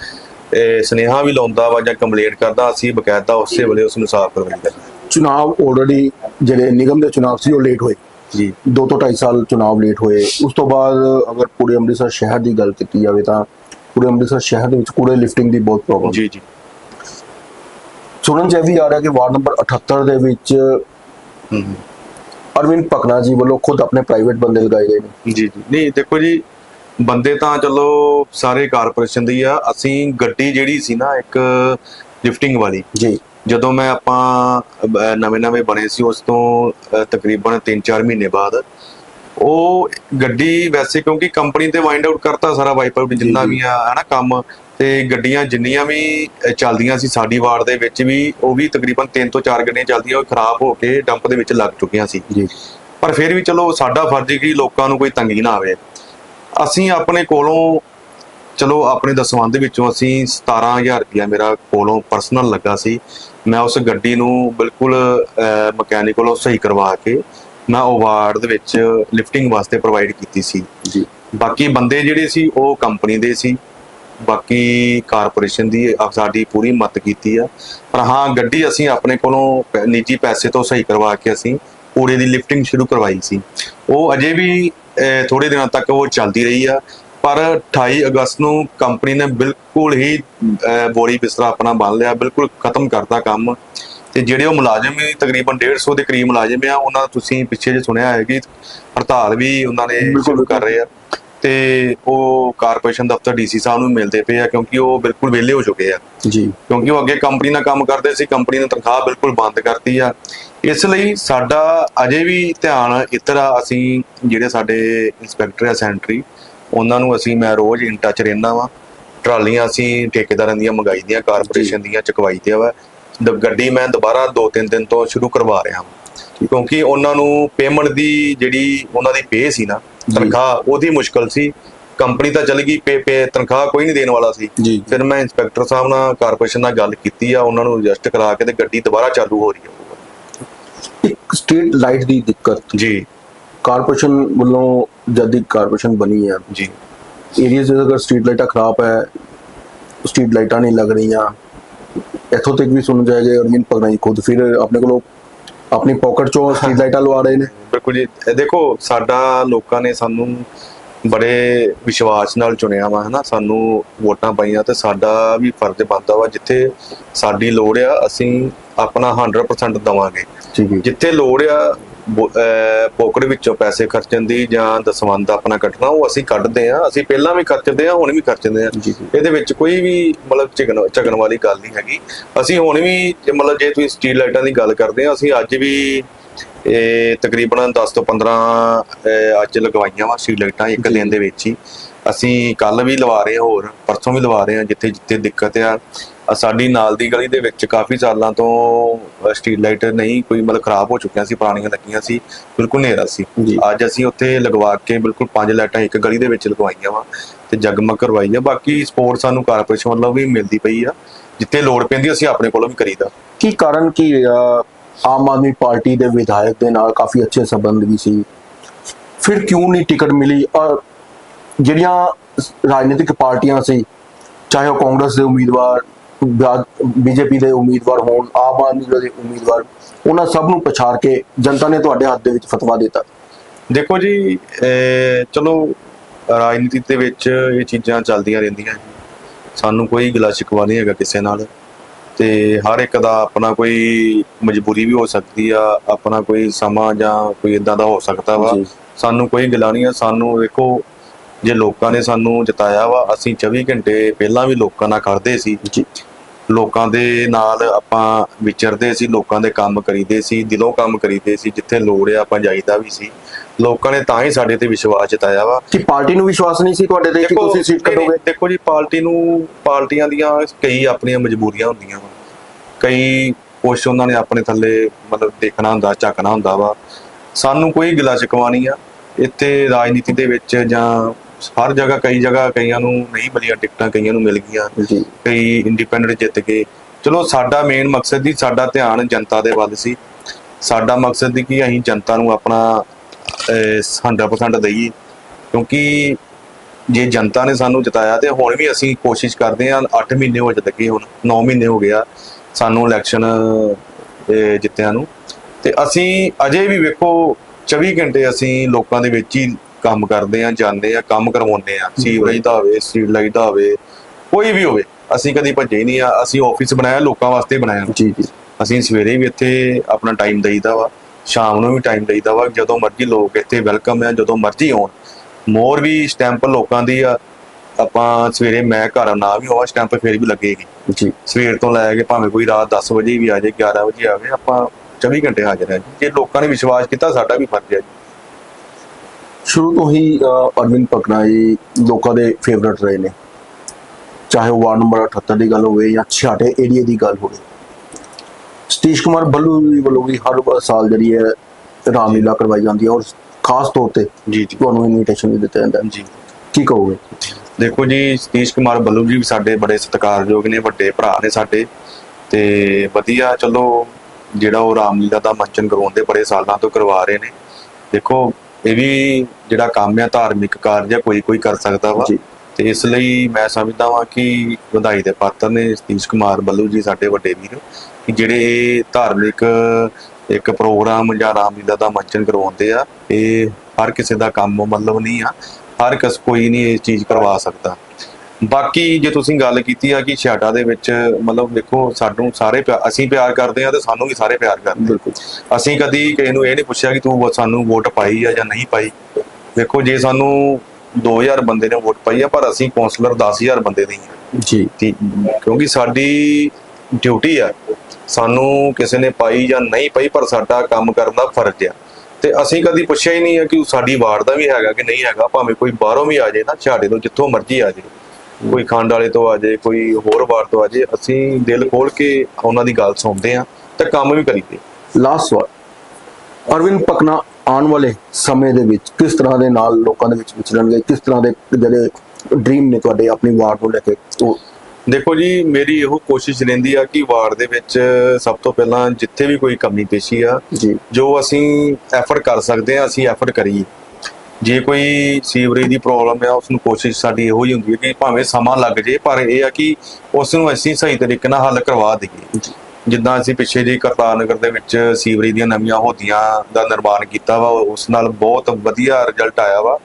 ਇਹ ਸੁਨੇਹਾ ਵੀ ਲਾਉਂਦਾ ਵਾ ਜਾਂ ਕੰਪਲੇਂਟ ਕਰਦਾ ਅਸੀਂ ਬਕਾਇਦਾ ਉਸੇ ਵੇਲੇ ਉਸ ਨੂੰ ਸਾਫ਼ ਕਰਵਾਈਦਾ ਚੁਣਾਵ ਆਲਰੇਡੀ ਜਿਹੜੇ ਨਿਗਮ ਦੇ ਚੁਣਾਵ ਸੀ ਉਹ ਲੇਟ ਹੋਏ। ਜੀ। ਦੋ ਤੋਂ ਢਾਈ ਸਾਲ ਚੁਣਾਵ ਲੇਟ ਹੋਏ। ਉਸ ਤੋਂ ਬਾਅਦ ਅਗਰ ਪੂਰੇ ਅੰਮ੍ਰਿਤਸਰ ਸ਼ਹਿਰ ਦੀ ਗੱਲ ਕੀਤੀ ਜਾਵੇ ਤਾਂ ਪੂਰੇ ਅੰਮ੍ਰਿਤਸਰ ਸ਼ਹਿਰ ਦੇ ਵਿੱਚ ਕੂੜੇ ਲਿਫਟਿੰਗ ਦੀ ਬਹੁਤ ਪ੍ਰੋਬਲਮ ਜੀ ਜੀ। ਸੁਣਨ ਚ ਇਹ ਵੀ ਆ ਰਿਹਾ ਕਿ ਵਾਰਡ ਨੰਬਰ 78 ਦੇ ਵਿੱਚ ਅਰਵਿੰਦ ਪਕਨਾ ਜੀ ਵੱਲੋਂ ਖੁਦ ਆਪਣੇ ਪ੍ਰਾਈਵੇਟ ਬੰਦੇ ਲਗਾਏ ਗਏ ਨੇ। ਜੀ ਜੀ। ਨਹੀਂ ਦੇਖੋ ਜੀ ਬੰਦੇ ਤਾਂ ਚਲੋ ਸਾਰੇ ਕਾਰਪੋਰੇਸ਼ਨ ਦੀ ਆ। ਅਸੀਂ ਗੱਡੀ ਜਿਹੜੀ ਸੀ ਨਾ ਇੱਕ ਲਿਫਟਿੰਗ ਵਾਲੀ ਜੀ। ਜਦੋਂ ਮੈਂ ਆਪਾਂ ਨਵੇਂ ਨਵੇਂ ਬਣੇ ਸੀ ਉਸ ਤੋਂ ਤਕਰੀਬਨ 3-4 ਮਹੀਨੇ ਬਾਅਦ ਉਹ ਗੱਡੀ ਵੈਸੇ ਕਿਉਂਕਿ ਕੰਪਨੀ ਤੇ ਵਾਈਂਡ ਆਊਟ ਕਰਤਾ ਸਾਰਾ ਵਾਈਪ ਆਊਟ ਜਿੰਨਾ। ਵੀ ਆ ਹਨਾ ਕੰਮ ਤੇ ਗੱਡੀਆਂ ਜਿੰਨੀਆਂ ਵੀ ਚੱਲਦੀਆਂ ਸੀ ਸਾਡੀ ਵਾਰਡ ਦੇ ਵਿੱਚ ਵੀ ਉਹ ਵੀ ਤਕਰੀਬਨ 3 ਤੋਂ 4 ਗੱਡੀਆਂ ਚੱਲਦੀਆਂ ਉਹ ਖਰਾਬ ਹੋ ਕੇ ਡੰਪ ਦੇ ਵਿੱਚ ਲੱਗ ਚੁੱਕੀਆਂ ਸੀ। ਜੀ। ਪਰ ਫਿਰ ਵੀ ਚਲੋ ਸਾਡਾ ਫਰਜ਼ ਹੈ ਕਿ ਲੋਕਾਂ ਨੂੰ ਕੋਈ ਤੰਗੀ ਨਾ ਆਵੇ। ਅਸੀਂ ਆਪਣੇ ਕੋਲੋਂ ਚਲੋ ਆਪਣੇ ਦਸਵੰਧ ਦੇ ਵਿੱਚੋਂ ਅਸੀਂ 17000 ਰੁਪਇਆ ਮੇਰਾ ਕੋਲੋਂ ਪਰਸਨਲ ਲੱਗਾ ਸੀ। ਮੈਂ ਉਸ ਗੱਡੀ ਨੂੰ ਬਿਲਕੁਲ ਮਕੈਨਿਕਲੋਂ ਸਹੀ ਕਰਵਾ ਕੇ ਮੈਂ ਉਹ ਵਾਰਡ ਦੇ ਵਿੱਚ ਲਿਫਟਿੰਗ ਵਾਸਤੇ ਪ੍ਰੋਵਾਈਡ ਕੀਤੀ ਸੀ। ਜੀ। ਬਾਕੀ ਬੰਦੇ ਜਿਹੜੇ ਸੀ ਉਹ ਕੰਪਨੀ ਦੇ ਸੀ। ਬਾਕੀ ਕਾਰਪੋਰੇਸ਼ਨ ਦੀ ਸਾਡੀ ਪੂਰੀ ਮਦਦ ਕੀਤੀ ਆ। ਪਰ ਹਾਂ ਗੱਡੀ ਅਸੀਂ ਆਪਣੇ ਕੋਲੋਂ ਨਿੱਜੀ ਪੈਸੇ ਤੋਂ ਸਹੀ ਕਰਵਾ ਕੇ ਅਸੀਂ ਕੂੜੇ ਦੀ ਲਿਫਟਿੰਗ ਸ਼ੁਰੂ ਕਰਵਾਈ ਸੀ। ਉਹ ਅਜੇ ਵੀ ਥੋੜੇ ਦਿਨਾਂ ਤੱਕ ਉਹ ਚੱਲਦੀ ਰਹੀ ਆ। ਪਰ 28 ਅਗਸਤ ਨੂੰ ਕੰਪਨੀ ਨੇ ਬਿਲਕੁਲ ਹੀ ਬੋਰੀ ਬਿਸਤਰਾ ਆਪਣਾ ਬੰਨ ਲਿਆ ਬਿਲਕੁਲ ਖਤਮ ਕਰਤਾ ਕੰਮ। ਤੇ ਜਿਹੜੇ ਉਹ ਮੁਲਾਜ਼ਮ ਵੀ ਤਕਰੀਬਨ 150 ਦੇ ਕਰੀਬ ਮੁਲਾਜ਼ਮ ਆ ਉਹਨਾਂ ਤੁਸੀਂ ਪਿੱਛੇ ਜੇ ਸੁਣਿਆ ਹੈ ਕਿ ਹੜਤਾਲ ਵੀ ਉਹਨਾਂ ਨੇ ਸ਼ੁਰੂ ਕਰ ਰਹੇ ਆ। ਤੇ ਉਹ ਕਾਰਪੋਰੇਸ਼ਨ ਦਫ਼ਤਰ ਡੀਸੀ ਸਾਹਿਬ ਨੂੰ ਮਿਲਦੇ ਪਏ ਆ ਕਿਉਂਕਿ ਉਹ ਬਿਲਕੁਲ ਵਿਹਲੇ ਹੋ ਚੁੱਕੇ ਆ। ਜੀ। ਕਿਉਂਕਿ ਉਹ ਅੱਗੇ ਕੰਪਨੀ ਨਾਲ ਕੰਮ ਕਰਦੇ ਸੀ ਕੰਪਨੀ ਨੇ ਤਨਖਾਹ ਬਿਲਕੁਲ ਬੰਦ ਕਰਤੀ ਆ। ਇਸ ਲਈ ਸਾਡਾ ਅਜੇ ਵੀ ਧਿਆਨ ਇੱਧਰ ਆ ਅਸੀਂ ਜਿਹੜੇ ਸਾਡੇ ਇੰਸਪੈਕਟਰ ਆ ਸੈਂਟਰੀ ਉਹਨਾਂ ਨੂੰ ਅਸੀਂ ਮੈਂ ਰੋਜ਼ ਇਨ ਟੱਚ ਰਹਿਣਾ ਵਾਂ। ਟਰਾਲੀਆਂ ਅਸੀਂ ਠੇਕੇਦਾਰਾਂ ਦੀਆਂ ਮੰਗਾਈ ਦੀਆਂ ਕਾਰਪੋਰੇਸ਼ਨ ਦੀਆਂ ਚੁਕਵਾਈ ਦੀਆਂ ਵਾ। ਦ- ਗੱਡੀ ਮੈਂ ਦੁਬਾਰਾ 2-3 ਦਿਨ ਤੋਂ ਸ਼ੁਰੂ ਕਰਵਾ ਰਿਹਾ ਹਾਂ ਕਿਉਂਕਿ ਉਹਨਾਂ ਨੂੰ ਪੇਮੈਂਟ ਦੀ ਜਿਹੜੀ ਉਹਨਾਂ ਦੀ ਪੇ ਸੀ ਨਾ। ਤਨਖਾਹ ਉਹਦੀ ਮੁਸ਼ਕਲ ਸੀ। ਕੰਪਨੀ ਤਾਂ ਚਲ ਗਈ ਪੇ ਪੇ ਤਨਖਾਹ ਕੋਈ ਨਹੀਂ ਦੇਣ ਵਾਲਾ ਸੀ। ਫਿਰ ਮੈਂ ਇੰਸਪੈਕਟਰ ਸਾਹਿਬ ਨਾਲ ਕਾਰਪੋਰੇਸ਼ਨ ਨਾਲ ਗੱਲ ਕੀਤੀ ਆ ਉਹਨਾਂ ਨੂੰ ਐਡਜਸਟ ਕਰਾ ਕੇ ਤੇ ਗੱਡੀ ਦੁਬਾਰਾ ਚਾਲੂ ਹੋ ਰਹੀ ਹੈ ਇੱਕ ਸਟਰੀਟ ਲਾਈਟ ਦੀ ਦਿੱਕਤ। ਜੀ। ਕਾਰਪੋਰੇਸ਼ਨ ਵੱਲੋਂ ਜਦ ਦੀ ਕਾਰਪੋਰੇਸ਼ਨ ਬਣੀ ਹੈ ਜੀ। ਏਰੀਆਜ਼ ਦੇ ਅਗਰ ਸਟਰੀਟ ਲਾਈਟਾਂ ਖਰਾਬ ਹੈ ਸਟਰੀਟ ਲਾਈਟਾਂ ਨਹੀਂ ਲੱਗ ਰਹੀਆਂ ਇੱਥੋਂ ਤੱਕ ਵੀ ਸੁਣ ਜਾਏਗਾ ਅਰਵਿੰਦ ਪਗਨਾ ਜੀ ਖੁਦ ਫਿਰ ਆਪਣੇ ਕੋਲੋਂ ਆਪਣੀ ਪਾਕਟ ਚੋਂ ਸਟਰੀਟ ਲਾਈਟਾਂ ਲਵਾ ਰਹੇ ਨੇ। ਬਿਲਕੁਲ ਜੀ। ਇਹ ਦੇਖੋ ਸਾਡਾ ਲੋਕਾਂ ਨੇ ਸਾਨੂੰ ਬੜੇ ਵਿਸ਼ਵਾਸ ਨਾਲ ਚੁਣਿਆ ਵਾ ਹਨਾ? ਸਾਨੂੰ ਵੋਟਾਂ ਪਾਈਆਂ ਤੇ ਸਾਡਾ ਵੀ ਫਰਜ਼ ਬਣਦਾ ਵਾ ਜਿੱਥੇ ਸਾਡੀ ਲੋੜ ਆ ਅਸੀਂ ਆਪਣਾ 100% ਦਵਾਂਗੇ। ਜਿੱਥੇ ਲੋੜ ਆ ਪੋਕਟ ਵਿੱਚੋਂ ਪੈਸੇ ਖਰਚਣ ਦੀ ਜਾਂ ਦਸਵੰਦ ਆਪਣਾ ਕੱਢਣਾ ਉਹ ਅਸੀਂ ਕੱਢਦੇ ਆ ਅਸੀਂ ਪਹਿਲਾਂ ਵੀ ਖਰਚਦੇ ਆ ਹੁਣ ਵੀ ਖਰਚਦੇ ਆ ਇਹਦੇ ਵਿੱਚ ਕੋਈ ਵੀ ਮਤਲਬ ਝਗਣ ਝਗਣ ਵਾਲੀ ਗੱਲ ਨਹੀਂ ਹੈਗੀ। ਅਸੀਂ ਹੁਣ ਵੀ ਮਤਲਬ ਜੇ ਤੁਸੀਂ ਸਟੀਲ ਲਾਈਟਾਂ ਦੀ ਗੱਲ ਕਰਦੇ ਆ ਅਸੀਂ ਅੱਜ ਵੀ ਇਹ ਤਕਰੀਬਨ 10 ਤੋਂ 15 ਅਹ, ਅੱਜ ਲਗਵਾਈਆਂ ਵਾ ਸਟੀਲ ਲਾਈਟਾਂ ਇੱਕ। ਦਿਨ ਦੇ ਵਿੱਚ ਹੀ। ਅਸੀਂ ਕੱਲ ਵੀ ਲਵਾ ਰਹੇ ਹਾਂ ਹੋਰ ਪਰਸੋਂ ਵੀ ਲਵਾ ਰਹੇ ਹਾਂ ਜਿੱਥੇ ਜਿੱਥੇ ਦਿੱਕਤ ਆ। ਸਾਡੀ ਨਾਲ ਦੀ ਗਲੀ ਦੇ ਵਿੱਚ ਕਾਫੀ ਸਾਲਾਂ ਤੋਂ ਸਟੀਲ ਲਾਈਟ ਨਹੀਂ ਕੋਈ ਮਤਲਬ ਖਰਾਬ ਹੋ ਚੁੱਕੀਆਂ ਸੀ ਪੁਰਾਣੀਆਂ ਲੱਗੀਆਂ ਸੀ ਬਿਲਕੁਲ ਹਨੇਰਾ ਸੀ। ਅੱਜ ਅਸੀਂ ਉੱਥੇ ਲਗਵਾ ਕੇ ਬਿਲਕੁਲ ਪੰਜ ਲਾਈਟਾਂ ਇੱਕ ਗਲੀ ਦੇ ਵਿੱਚ ਲਗਵਾਈਆਂ ਵਾ ਤੇ ਜਗਮਗ ਕਰਵਾਈ ਆ। ਬਾਕੀ ਸਪੋਰਟ ਸਾਨੂੰ ਕਾਰਪੋਰੇਸ਼ਨ ਵੱਲੋਂ ਵੀ ਮਿਲਦੀ ਪਈ ਆ ਜਿੱਥੇ ਲੋੜ ਪੈਂਦੀ ਅਸੀਂ ਆਪਣੇ ਕੋਲੋਂ ਵੀ ਕਰੀਦਾ। ਕੀ ਕਾਰਨ ਕੀ ਆਮ ਆਦਮੀ ਪਾਰਟੀ ਦੇ ਵਿਧਾਇਕ ਦੇ ਨਾਲ ਕਾਫੀ ਅੱਛੇ ਸੰਬੰਧ ਵੀ ਸੀ। ਫਿਰ ਕਿਉਂ ਨਹੀਂ ਟਿਕਟ ਮਿਲੀ? ਔਰ ਜਿਹੜੀਆਂ ਰਾਜਨੀਤਿਕ ਪਾਰਟੀਆਂ ਸੀ ਚਾਹੇ ਉਹ ਕਾਂਗਰਸ ਦੇ ਉਮੀਦਵਾਰ ਬੀਜੇਪੀ ਦੇ ਉਮੀਦਵਾਰ ਹੋਣ ਆਮ ਆਦਮੀ ਦੇ ਉਮੀਦਵਾਰ ਉਹਨਾਂ ਸਭ ਨੂੰ ਪਛਾੜ ਕੇ ਜਨਤਾ ਨੇ ਤੁਹਾਡੇ ਹੱਥ ਦੇ ਵਿੱਚ ਫਤਵਾ ਦਿੱਤਾ। ਦੇਖੋ ਜੀ ਚਲੋ ਰਾਜਨੀਤੀ ਦੇ ਵਿੱਚ ਇਹ ਚੀਜ਼ਾਂ ਚੱਲਦੀਆਂ ਰਹਿੰਦੀਆਂ। ਸਾਨੂੰ ਕੋਈ ਗਿਲਾ ਸ਼ਿਕਵਾ ਨਹੀਂ ਹੈਗਾ ਕਿਸੇ ਨਾਲ। ਤੇ ਹਰ ਇੱਕ ਦਾ ਆਪਣਾ ਕੋਈ ਮਜਬੂਰੀ ਵੀ ਹੋ ਸਕਦੀ ਆ ਆਪਣਾ ਕੋਈ ਸਮਾਂ ਜਾਂ ਕੋਈ ਇਦਾਂ ਦਾ ਹੋ ਸਕਦਾ ਵਾ। ਸਾਨੂੰ ਕੋਈ ਗਿਲਾ ਨਹੀਂ ਆ ਸਾਨੂੰ ਵੇਖੋ ਜੇ ਲੋਕਾਂ ਨੇ ਸਾਨੂੰ ਜਿਤਾਇਆ ਵਾ ਅਸੀਂ 24 ਘੰਟੇ ਪਹਿਲਾਂ ਵੀ ਲੋਕਾਂ ਨਾਲ ਖੜਦੇ ਸੀ। ਲੋਕਾਂ ਦੇ ਨਾਲ ਆਪਾਂ ਵਿਚਰਦੇ ਸੀ ਲੋਕਾਂ ਦੇ ਕੰਮ ਕਰੀਦੇ ਸੀ ਦਿਲੋਂ ਕੰਮ ਕਰੀਦੇ ਸੀ ਜਿੱਥੇ ਲੋੜ ਆ ਆਪਾਂ ਜਾਈਦਾ ਵੀ ਸੀ। ਲੋਕਾਂ ਨੇ ਤਾਂ ਹੀ ਸਾਡੇ ਤੇ ਵਿਸ਼ਵਾਸ ਜਤਾਇਆ ਵਾ। ਕਿ ਪਾਰਟੀ ਨੂੰ ਵਿਸ਼ਵਾਸ ਨਹੀਂ ਸੀ ਤੁਹਾਡੇ ਤੇ ਕਿ ਤੁਸੀਂ ਸੀਟ ਕੱਢੋਗੇ? ਦੇਖੋ ਜੀ ਪਾਰਟੀ ਨੂੰ ਪਾਰਟੀਆਂ ਦੀਆਂ ਕਈ ਆਪਣੀਆਂ ਮਜਬੂਰੀਆਂ ਹੁੰਦੀਆਂ ਵਾ। ਕਈ ਕੁਛ ਉਹਨਾਂ ਨੇ ਆਪਣੇ ਥੱਲੇ ਮਤਲਬ ਦੇਖਣਾ ਹੁੰਦਾ ਝਾਕਣਾ ਹੁੰਦਾ ਵਾ। ਸਾਨੂੰ ਕੋਈ ਗਿਲਾ ਸ਼ਿਕਵਾ ਨਹੀਂ ਆ। ਇੱਥੇ ਰਾਜਨੀਤੀ ਦੇ ਵਿੱਚ ਜਾਂ ਹਰ ਜਗ੍ਹਾ ਕਈ ਜਗ੍ਹਾ ਕਈਆਂ ਨੂੰ ਨਹੀਂ ਮਿਲੀਆਂ ਟਿਕਟਾਂ ਕਈਆਂ ਨੂੰ ਮਿਲ ਗਈਆਂ। ਕਈ ਇੰਡੀਪੈਂਡੈਂਟ ਜਿੱਤ ਗਏ। ਚਲੋ ਸਾਡਾ ਮੇਨ ਮਕਸਦ ਹੀ ਸਾਡਾ ਧਿਆਨ ਜਨਤਾ ਦੇ ਵੱਲ ਸੀ। ਸਾਡਾ ਮਕਸਦ ਸੀ ਕਿ ਅਸੀਂ ਜਨਤਾ ਨੂੰ ਆਪਣਾ ਅਹ, 100% ਦਈਏ। ਕਿਉਂਕਿ ਜੇ ਜਨਤਾ ਨੇ ਸਾਨੂੰ ਜਿਤਾਇਆ ਤੇ ਹੁਣ ਵੀ ਅਸੀਂ ਕੋਸ਼ਿਸ਼ ਕਰਦੇ ਹਾਂ 8 ਮਹੀਨੇ ਹੋ ਚੱਲੇ ਹੁਣ 9 ਮਹੀਨੇ ਹੋ ਗਿਆ ਸਾਨੂੰ ਇਲੈਕਸ਼ਨ ਜਿੱਤਿਆਂ ਨੂੰ। ਤੇ ਅਸੀਂ ਅਜੇ ਵੀ ਵੇਖੋ 24 ਘੰਟੇ ਅਸੀਂ ਲੋਕਾਂ ਦੇ ਵਿੱਚ ਹੀ ਕੰਮ ਕਰਦੇ ਆ ਜਾਂਦੇ ਆ ਕੰਮ ਕਰਵਾਉਂਦੇ ਆ। ਸੀਵਰੇਜ ਦਾ ਹੋਵੇ ਸਟਰੀਟ ਲਾਈਟ ਦਾ ਹੋਵੇ ਕੋਈ ਵੀ ਹੋਵੇ ਅਸੀਂ ਕਦੀ ਭੱਜੇ ਨਹੀਂ ਆ। ਅਸੀਂ ਆਫਿਸ ਬਣਾਇਆ ਲੋਕਾਂ ਵਾਸਤੇ ਬਣਾਇਆ। ਜੀ ਜੀ। ਅਸੀਂ ਸਵੇਰੇ ਵੀ ਇੱਥੇ ਆਪਣਾ ਟਾਈਮ ਦੇਈਦਾ ਵਾ ਸ਼ਾਮ ਨੂੰ ਵੀ ਟਾਈਮ ਦੇਈਦਾ ਵਾ। ਜਦੋਂ ਮਰਜ਼ੀ ਲੋਕ ਇੱਥੇ ਵੈਲਕਮ ਆ ਜਦੋਂ ਮਰਜ਼ੀ ਆਉਣ। ਮੋਰ ਵੀ ਸਟੈਂਪ ਲੋਕਾਂ ਦੀ ਆ। ਆਪਾਂ ਸਵੇਰੇ ਮੈਂ ਘਰ ਨਾ ਵੀ ਹੋਵਾਂ ਸਟੈਂਪ ਫੇਰ ਵੀ ਲੱਗੇਗੀ। ਜੀ। ਸਵੇਰ ਤੋਂ ਲੈ ਕੇ ਭਾਵੇਂ ਕੋਈ ਰਾਤ 10 ਵਜੇ ਵੀ ਆ ਜਾਏ 11 ਵਜੇ ਆਵੇ ਆਪਾਂ 24 ਘੰਟੇ ਹਾਜ਼ਰ ਹਾਂ ਜੀ। ਜੇ ਲੋਕਾਂ ਨੇ ਵਿਸ਼ਵਾਸ ਕੀਤਾ ਸਾਡਾ ਵੀ ਫਰਜ਼ ਹੈ ਜੀ। ਸ਼ੁਰੂ ਤੋਂ ਹੀ ਅਰਵਿੰਦ ਪਕਨਾ ਜੀ ਲੋਕਾਂ ਦੇ ਫੇਵਰਟ ਰਹੇ ਨੇ। ਚਾਹੇ ਉਹ ਵਾਰਡ ਨੰਬਰ 78 ਦੀ ਗੱਲ ਹੋਵੇ ਜਾਂ ਛਾਟੇ ਏਰੀਆ ਦੀ ਗੱਲ ਹੋਵੇ। ਸਤੀਸ਼ ਕੁਮਾਰ ਬੱਲੂ ਜੀ ਵੱਲੋਂ ਵੀ ਹਰ ਸਾਲ ਜਿਹੜੀ ਹੈ ਰਾਮਲੀਲਾ ਕਰਵਾਈ ਜਾਂਦੀ ਹੈ ਔਰ ਖਾਸ ਤੌਰ ਤੇ ਜੀ ਜੀ। ਤੁਹਾਨੂੰ ਇਨਵੀਟੇਸ਼ਨ ਵੀ ਦਿੱਤਾ ਜਾਂਦਾ ਜੀ। ਕੀ ਕਹੋਗੇ? ਦੇਖੋ ਜੀ ਸਤੀਸ਼ ਕੁਮਾਰ ਬੱਲੂ ਜੀ ਵੀ ਸਾਡੇ ਬੜੇ ਸਤਿਕਾਰਯੋਗ ਨੇ ਵੱਡੇ ਭਰਾ ਨੇ ਸਾਡੇ। ਤੇ ਵਧੀਆ ਚਲੋ ਜਿਹੜਾ ਉਹ ਰਾਮਲੀਲਾ ਦਾ ਮੰਚਨ ਕਰਵਾਉਂਦੇ ਬੜੇ ਸਾਲਾਂ ਤੋਂ ਕਰਵਾ ਰਹੇ ਨੇ। ਦੇਖੋ ਇਹ ਵੀ ਜਿਹੜਾ ਕੰਮ ਆ ਧਾਰਮਿਕ ਕਾਰਜ ਆ ਕੋਈ ਕੋਈ ਕਰ ਸਕਦਾ ਵਾ। ਤੇ ਇਸ ਲਈ ਮੈਂ ਸਮਝਦਾ ਵਾਂ ਕਿ ਵਧਾਈ ਦੇ ਪਾਤਰ ਨੇ ਸਤੀਸ਼ ਕੁਮਾਰ ਬੱਲੂ ਜੀ ਸਾਡੇ ਵੱਡੇ ਵੀਰ ਕਿ ਜਿਹੜੇ ਇਹ ਧਾਰਮਿਕ ਇੱਕ ਪ੍ਰੋਗਰਾਮ ਜਾਂ ਰਾਮਲੀਲਾ ਦਾ ਮੰਚਨ ਕਰਵਾਉਂਦੇ ਆ ਇਹ ਹਰ ਕਿਸੇ ਦਾ ਕੰਮ ਮਤਲਬ ਨਹੀਂ ਆ। ਹਰ ਕਿਸ ਕੋਈ ਨਹੀਂ ਇਹ ਚੀਜ਼ ਕਰਵਾ ਸਕਦਾ। ਬਾਕੀ ਜੇ ਤੁਸੀਂ ਗੱਲ ਕੀਤੀ ਆ ਕਿ ਛਾਟਾ ਦੇ ਵਿੱਚ ਮਤਲਬ ਦੇਖੋ ਸਾਨੂੰ ਸਾਰੇ ਅਸੀਂ ਪਿਆਰ ਕਰਦੇ ਆ ਤੇ ਸਾਨੂੰ ਵੀ ਸਾਰੇ ਪਿਆਰ ਕਰਦੇ। ਬਿਲਕੁਲ। ਅਸੀਂ ਕਦੀ ਕਿਸੇ ਨੂੰ ਇਹ ਨਹੀਂ ਪੁੱਛਿਆ ਕਿ ਤੂੰ ਸਾਨੂੰ ਵੋਟ ਪਾਈ ਆ ਜਾਂ ਨਹੀਂ ਪਾਈ। ਦੇਖੋ ਜੇ ਸਾਨੂੰ 2000 ਬੰਦੇ ਨੇ ਵੋਟ ਪਾਈ ਆ ਪਰ ਅਸੀਂ ਕੌਂਸਲਰ 10000 ਬੰਦੇ ਨਹੀਂ ਆ। ਜੀ। ਕਿਉਂਕਿ ਸਾਡੀ ਡਿਊਟੀ ਆ ਸਾਨੂੰ ਕਿਸੇ ਨੇ ਪਾਈ ਜਾਂ ਨਹੀਂ ਪਾਈ ਪਰ ਸਾਡਾ ਕੰਮ ਕਰਨ ਦਾ ਫਰਜ਼ ਆ। ਤੇ ਅਸੀਂ ਕਦੀ ਪੁੱਛਿਆ ਹੀ ਨਹੀਂ ਆ ਕਿ ਸਾਡੀ ਵਾਰਡ ਦਾ ਵੀ ਹੈਗਾ ਕਿ ਨਹੀਂ ਹੈਗਾ ਭਾਵੇਂ ਕੋਈ ਬਾਹਰੋਂ ਵੀ ਆ ਜਾਏ ਨਾ ਛਾੜੇ ਤੋਂ ਜਿੱਥੋਂ ਮਰਜ਼ੀ ਆ ਜਾਏ। ਕੋਈ ਖੰਡ ਵਾਲੇ ਤੋਂ ਆ ਜਾਏ ਕੋਈ ਹੋਰ ਵਾਰਡ ਤੋਂ ਆ ਜਾਏ ਅਸੀਂ ਦਿਲ ਖੋਲ ਕੇ ਉਹਨਾਂ ਦੀ ਗੱਲ ਸੁਣਦੇ ਆ ਤੇ ਕੰਮ ਵੀ ਕਰੀਦੇ ਲਾਸਟ ਸਵਾਲ। ਅਰਵਿੰਦ ਪਕਨਾ ਆਉਣ ਵਾਲੇ ਸਮੇਂ ਦੇ ਵਿੱਚ ਕਿਸ ਤਰ੍ਹਾਂ ਦੇ ਨਾਲ ਲੋਕਾਂ ਦੇ ਵਿੱਚ ਵਿਚਰਨਗੇ? ਕਿਸ ਤਰ੍ਹਾਂ ਦੇ ਜਿਹੜੇ ਡ੍ਰੀਮ ਨੇ ਤੁਹਾਡੇ ਆਪਣੀ ਵਾਰਡ ਨੂੰ ਲੈ ਕੇ? ਉਹ ਦੇਖੋ ਜੀ ਮੇਰੀ ਇਹੋ ਕੋਸ਼ਿਸ਼ ਰਹਿੰਦੀ ਆ ਕਿ ਵਾਰਡ ਦੇ ਵਿੱਚ ਸਭ ਤੋਂ ਪਹਿਲਾਂ ਜਿੱਥੇ ਵੀ ਕੋਈ ਕਮੀ ਪੇਸ਼ੀ ਆ ਜੀ। ਜੋ ਅਸੀਂ ਐਫਰਟ ਕਰ ਸਕਦੇ ਆ ਅਸੀਂ ਐਫਰਟ ਕਰੀਏ। ਜੇ ਕੋਈ ਸੀਵਰੇਜ ਦੀ ਪ੍ਰੋਬਲਮ ਆ ਉਸ ਨੂੰ ਕੋਸ਼ਿਸ਼ ਸਾਡੀ ਇਹੋ ਹੀ ਹੁੰਦੀ ਹੈ ਕਿ ਭਾਵੇਂ ਸਮਾਂ ਲੱਗ ਜੇ, ਪਰ ਇਹ ਆ ਕਿ ਉਸ ਨੂੰ ਅਸੀਂ ਸਹੀ ਤਰੀਕੇ ਨਾਲ ਹੱਲ ਕਰਵਾ ਦਈਏ। ਜਿੱਦਾਂ ਅਸੀਂ ਪਿੱਛੇ ਜਿਹੇ ਕਰਤਾਰ ਨਗਰ ਦੇ ਵਿੱਚ ਸੀਵਰੇਜ ਦੀਆਂ ਨਵੀਆਂ ਹੋਦੀਆਂ ਦਾ ਨਿਰਮਾਣ ਕੀਤਾ ਵਾ, ਉਸ ਨਾਲ ਬਹੁਤ ਵਧੀਆ ਰਿਜ਼ਲਟ ਆਇਆ ਵਾ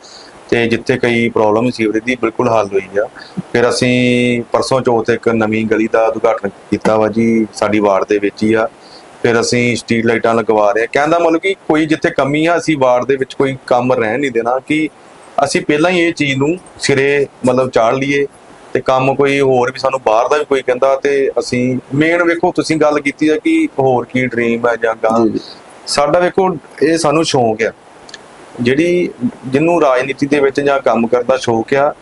ਤੇ ਜਿੱਥੇ ਕਈ ਪ੍ਰੋਬਲਮ ਸੀਵਰੇਜ ਦੀ ਬਿਲਕੁਲ ਹੱਲ ਹੋਈ ਆ। ਫਿਰ ਅਸੀਂ ਪਰਸੋਂ ਚੌਥ ਇੱਕ ਨਵੀਂ ਗਲੀ ਦਾ ਉਦਘਾਟਨ ਕੀਤਾ ਵਾ ਜੀ, ਸਾਡੀ ਵਾਰਡ ਦੇ ਵਿੱਚ ਹੀ ਆ। ਫਿਰ ਅਸੀਂ ਸਟਰੀਟ ਲਾਈਟਾਂ ਲਗਵਾ ਰਹੇ ਹਾਂ। ਕਹਿੰਦਾ ਮਤਲਬ ਕਿ ਕੋਈ ਜਿੱਥੇ ਕਮੀ ਆ ਅਸੀਂ ਵਾਰਡ ਦੇ ਵਿੱਚ ਕੋਈ ਕੰਮ ਰਹਿਣ ਨਹੀਂ ਦੇਣਾ ਕਿ ਅਸੀਂ ਪਹਿਲਾਂ ਹੀ ਇਹ ਚੀਜ਼ ਨੂੰ ਸਿਰੇ ਮਤਲਬ ਚਾੜ ਲਈਏ ਤੇ ਕੰਮ ਕੋਈ ਹੋਰ ਵੀ ਸਾਨੂੰ ਬਾਹਰ ਦਾ ਵੀ ਕੋਈ ਕਹਿੰਦਾ ਤੇ ਅਸੀਂ ਮੇਨ ਵੇਖੋ ਤੁਸੀਂ ਗੱਲ ਕੀਤੀ ਹੈ ਕਿ ਹੋਰ ਕੀ ਡ੍ਰੀਮ ਹੈ ਜਾਂ ਗਾਂ। ਸਾਡਾ ਵੇਖੋ ਇਹ ਸਾਨੂੰ ਸ਼ੌਂਕ ਆ। ਜਿਹੜੀ ਜਿਹਨੂੰ ਰਾਜਨੀਤੀ ਦੇ ਵਿੱਚ ਜਾਂ ਕੰਮ ਕਰਨ ਦਾ ਸ਼ੌਂਕ ਆ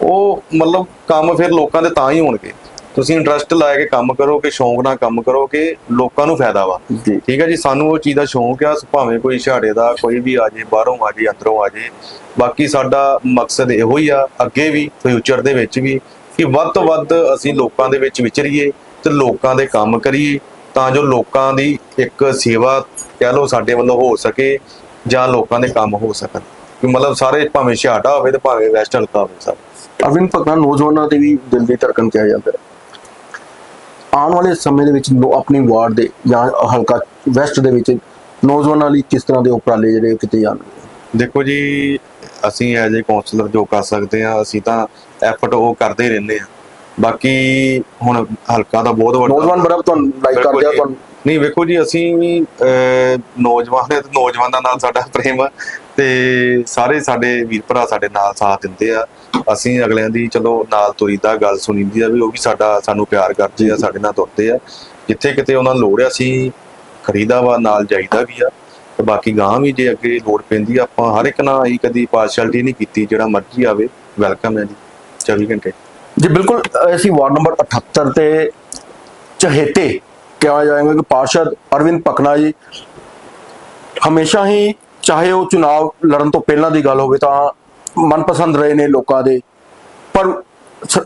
ਉਹ ਮਤਲਬ ਕੰਮ ਫਿਰ ਲੋਕਾਂ ਦੇ ਤਾਂ ਹੀ ਹੋਣਗੇ। ਤੁਸੀਂ ਇੰਟਰਸਟ ਲਾ ਕੇ ਕੰਮ ਕਰੋਗੇ ਸ਼ੌਂਕ ਨਾਲ ਕੰਮ ਕਰੋਗੇ ਲੋਕਾਂ ਨੂੰ ਫਾਇਦਾ ਵਾ। ਠੀਕ ਹੈ ਜੀ ਸਾਨੂੰ ਉਹ ਚੀਜ਼ ਦਾ ਸ਼ੌਂਕ ਆ ਭਾਵੇਂ ਕੋਈ ਛਾੜੇ ਦਾ ਕੋਈ ਵੀ ਆ ਜੇ ਬਾਹਰੋਂ ਆ ਜੇ ਅੰਦਰੋਂ ਆ ਜੇ। ਬਾਕੀ ਸਾਡਾ ਮਕਸਦ ਇਹੋ ਹੀ ਆ ਅੱਗੇ ਵੀ ਫਿਊਚਰ ਦੇ ਵਿੱਚ ਵੀ ਕਿ ਵੱਧ ਤੋਂ ਵੱਧ ਅਸੀਂ ਲੋਕਾਂ ਦੇ ਵਿੱਚ ਵਿਚਰੀਏ ਤੇ ਲੋਕਾਂ ਦੇ ਕੰਮ ਕਰੀਏ ਤਾਂ ਜੋ ਲੋਕਾਂ ਦੀ ਇੱਕ ਸੇਵਾ ਕਹਿ ਲਓ ਸਾਡੇ ਵੱਲੋਂ ਹੋ ਸਕੇ ਜਾਂ ਲੋਕਾਂ ਦੇ ਕੰਮ ਹੋ ਸਕਣ। ਕਿ ਮਤਲਬ ਸਾਰੇ ਭਾਵੇਂ ਛਾਟਾ ਹੋਵੇ ਤੇ ਭਾਵੇਂ ਵੈਸਟ ਹਲਕਾ ਹੋਵੇ। ਸਭ ਅਰਵਿੰਦ ਭਗਤਾਂ ਨੌਜਵਾਨਾਂ ਦੇ ਵੀ ਦਿਲ ਦੀ ਧੜਕਣ ਕਿਹਾ ਜਾਂਦਾ ਹੈ। ਆਉਣ ਵਾਲੇ ਸਮੇਂ ਦੇ ਵਿੱਚ ਆਪਣੀ ਵਾਰਡ ਦੇ ਜਾਂ ਹਲਕਾ ਵੈਸਟ ਦੇ ਵਿੱਚ ਨੌਜਵਾਨਾਂ ਲਈ ਕਿਸ ਤਰ੍ਹਾਂ ਦੇ ਉਪਰਾਲੇ ਜਿਹੜੇ ਕੀਤੇ ਜਾਣਗੇ ਦੇਖੋ ਜੀ ਅਸੀਂ ਐਜ਼ ਏ ਕਾਉਂਸਲਰ ਜੋ ਕਰ ਸਕਦੇ ਆ ਅਸੀਂ ਤਾਂ ਐਫਰਟ ਉਹ ਕਰਦੇ ਰਹਿੰਦੇ ਆ ਬਾਕੀ ਹੁਣ ਹਲਕਾ ਤਾਂ ਬਹੁਤ ਵੱਡਾ। ਨੌਜਵਾਨ ਬੜਾ ਤੁਹਾਨੂੰ ਲਾਈਕ ਕਰਦੇ ਆ। ਤੁਹਾਨੂੰ? ਨਹੀਂ ਵੇਖੋ ਜੀ ਅਸੀਂ ਵੀ ਨੌਜਵਾਨ ਹੈ ਨੌਜਵਾਨਾਂ ਨਾਲ ਸਾਡਾ ਪ੍ਰੇਮ ਤੇ ਸਾਰੇ ਸਾਡੇ ਵੀਰ ਭਰਾ ਸਾਡੇ ਨਾਲ ਸਾਥ ਦਿੰਦੇ ਆ। ਅਸੀਂ ਅਗਲਿਆਂ ਦੀ ਚਲੋ ਨਾਲ ਤੁਰੀਦਾ ਗੱਲ ਸੁਣੀਦੀ ਆ ਵੀ ਉਹ ਵੀ ਸਾਡਾ, ਸਾਨੂੰ ਪਿਆਰ ਕਰਦੇ ਆ, ਸਾਡੇ ਨਾਲ ਤੁਰਦੇ ਆ। ਜਿੱਥੇ ਕਿਤੇ ਉਹਨਾਂ ਨੂੰ ਲੋੜ ਆ, ਅਸੀਂ ਖਰੀਦਾ ਵਾ ਨਾਲ ਜਾਈਦਾ ਵੀ ਆ। ਤੇ ਬਾਕੀ ਗਾਂ ਵੀ ਜੇ ਅੱਗੇ ਲੋੜ ਪੈਂਦੀ ਆ, ਆਪਾਂ ਹਰ ਇੱਕ ਨਾਲ ਹੀ ਕਦੀ ਪਾਰਸ਼ਲਟੀ ਨਹੀਂ ਕੀਤੀ, ਜਿਹੜਾ ਮਰਜ਼ੀ ਆਵੇ ਵੈਲਕਮ ਹੈ ਜੀ। 24 ਘੰਟੇ। ਜੀ, ਬਿਲਕੁਲ, ਅਸੀਂ ਵਾਰਡ ਨੰਬਰ 78 ਤੇ ਚਹੇਤੇ ਕਿਹਾ ਜਾਏਗਾ ਕਿ ਪਾਰਸ਼ਦ ਅਰਵਿੰਦ ਪਕਣਾ ਜੀ, ਹਮੇਸ਼ਾ ਹੀ ਚਾਹੇ ਉਹ ਚੁਣਾਵ ਲੜਨ ਤੋਂ ਪਹਿਲਾਂ ਦੀ ਗੱਲ ਹੋਵੇ ਤਾਂ ਮਨਪਸੰਦ ਰਹੇ ਨੇ ਲੋਕਾਂ ਦੇ। ਪਰ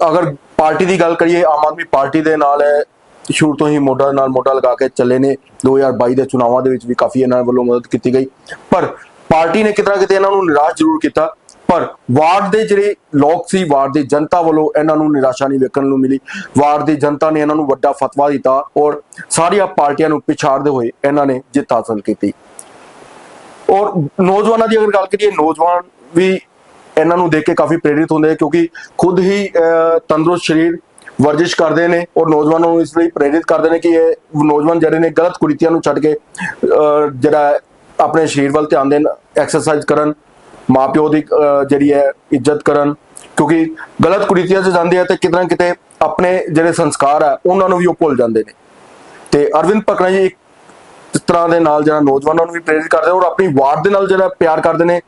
ਅਗਰ ਪਾਰਟੀ ਦੀ ਗੱਲ ਕਰੀਏ, ਆਮ ਆਦਮੀ ਪਾਰਟੀ ਦੇ ਨਾਲ ਹੈ, ਸ਼ੁਰੂ ਤੋਂ ਹੀ ਮੋਢਾ ਨਾਲ ਮੋਢਾ ਲਗਾ ਕੇ ਚੱਲੇ ਨੇ। 2022 ਦੇ ਚੁਣਾਵਾਂ ਦੇ ਵਿੱਚ ਵੀ ਕਾਫੀ ਇਹਨਾਂ ਵੱਲੋਂ ਮਦਦ ਕੀਤੀ ਗਈ। ਪਰ ਪਾਰਟੀ ਨੇ ਕਿਤਨਾ ਕਿਤੇ ਇਹਨਾਂ ਨੂੰ ਨਿਰਾਸ਼ ਜ਼ਰੂਰ ਕੀਤਾ। ਪਰ ਵਾਰਡ ਦੇ ਜਿਹੜੇ ਲੋਕ ਸੀ, ਵਾਰਡ ਦੀ ਜਨਤਾ ਵੱਲੋਂ ਇਹਨਾਂ ਨੂੰ ਨਿਰਾਸ਼ਾ ਨਹੀਂ ਵੇਖਣ ਨੂੰ ਮਿਲੀ। ਵਾਰਡ ਦੀ ਜਨਤਾ ਨੇ ਇਹਨਾਂ ਨੂੰ ਵੱਡਾ ਫਤਵਾ ਦਿੱਤਾ ਔਰ ਸਾਰੀਆਂ ਪਾਰਟੀਆਂ ਨੂੰ ਪਿਛਾੜਦੇ ਹੋਏ ਇਹਨਾਂ ਨੇ ਜਿੱਤ ਹਾਸਲ ਕੀਤੀ। ਔਰ ਨੌਜਵਾਨਾਂ ਦੀ ਅਗਰ ਗੱਲ ਕਰੀਏ, ਨੌਜਵਾਨ ਵੀ ਇਹਨਾਂ ਨੂੰ ਦੇਖ ਕੇ ਕਾਫੀ ਪ੍ਰੇਰਿਤ ਹੁੰਦੇ ਆ ਕਿਉਂਕਿ ਖੁਦ ਹੀ ਤੰਦਰੁਸਤ ਸਰੀਰ ਵਰਜਿਸ਼ ਕਰਦੇ ਨੇ ਔਰ ਨੌਜਵਾਨਾਂ ਨੂੰ ਇਸ ਲਈ ਪ੍ਰੇਰਿਤ ਕਰਦੇ ਨੇ ਕਿ ਇਹ ਨੌਜਵਾਨ ਜਿਹੜੇ ਨੇ ਗਲਤ ਕੁਰੀਤੀਆਂ ਨੂੰ ਛੱਡ ਕੇ ਜਿਹੜਾ ਆਪਣੇ ਸਰੀਰ ਵੱਲ ਧਿਆਨ ਦੇਣ, ਐਕਸਰਸਾਈਜ਼ ਕਰਨ, ਮਾਪਿਓ ਦੀ ਜਿਹੜੀ ਹੈ ਇੱਜ਼ਤ ਕਰਨ, ਕਿਉਂਕਿ ਗਲਤ ਕੁਰੀਤੀਆਂ 'ਚ ਜਾਂਦੇ ਆ ਤੇ ਕਿਤੇ ਨਾ ਕਿਤੇ ਆਪਣੇ ਜਿਹੜੇ ਸੰਸਕਾਰ ਆ, ਉਹਨਾਂ ਨੂੰ ਵੀ ਉਹ ਭੁੱਲ ਜਾਂਦੇ ਨੇ। ਤੇ ਅਰਵਿੰਦ ਪਕੜਾ ਜੀ ਇੱਕ ਤਰ੍ਹਾਂ ਦੇ ਨਾਲ ਜਿਹੜਾ ਨੌਜਵਾਨਾਂ ਨੂੰ ਵੀ ਪ੍ਰੇਰਿਤ ਕਰਦੇ ਔਰ ਆਪਣੀ ਵਾਰਡ ਦੇ ਨਾਲ ਜਿਹੜਾ ਪਿਆਰ ਕਰਦੇ ਨੇ।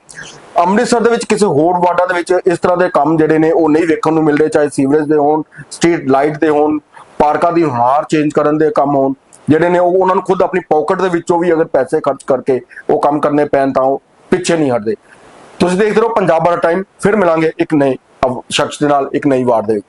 ਅੰਮ੍ਰਿਤਸਰ ਦੇ ਵਿੱਚ ਕਿਸੇ ਹੋਰ ਵਾਰਡਾਂ ਦੇ ਵਿੱਚ ਇਸ ਤਰ੍ਹਾਂ ਦੇ ਕੰਮ ਜਿਹੜੇ ਨੇ ਉਹ ਨਹੀਂ ਵੇਖਣ ਨੂੰ ਮਿਲਦੇ, ਚਾਹੇ ਸੀਵਰੇਜ ਦੇ ਹੋਣ, ਸਟਰੀਟ ਲਾਈਟ ਦੇ ਹੋਣ, ਪਾਰਕਾਂ ਦੀ ਹਾਰ ਚੇਂਜ ਕਰਨ ਦੇ ਕੰਮ ਹੋਣ, ਜਿਹੜੇ ਨੇ ਉਹ ਉਹਨਾਂ ਨੂੰ ਖੁਦ ਆਪਣੀ ਪਾਕਟ ਦੇ ਵਿੱਚੋਂ ਵੀ ਅਗਰ ਪੈਸੇ ਖਰਚ ਕਰਕੇ ਉਹ ਕੰਮ ਕਰਨੇ ਪੈਣ ਤਾਂ ਉਹ ਪਿੱਛੇ ਨਹੀਂ ਹਟਦੇ। ਤੁਸੀਂ ਦੇਖਦੇ ਰਹੋ, ਪੰਜਾਬ ਵਾਲਾ ਟਾਈਮ ਫਿਰ ਮਿਲਾਂਗੇ ਇੱਕ ਨਏ ਸ਼ਖਸ ਦੇ ਨਾਲ ਇੱਕ ਨਈ ਵਾਰਡ ਦੇ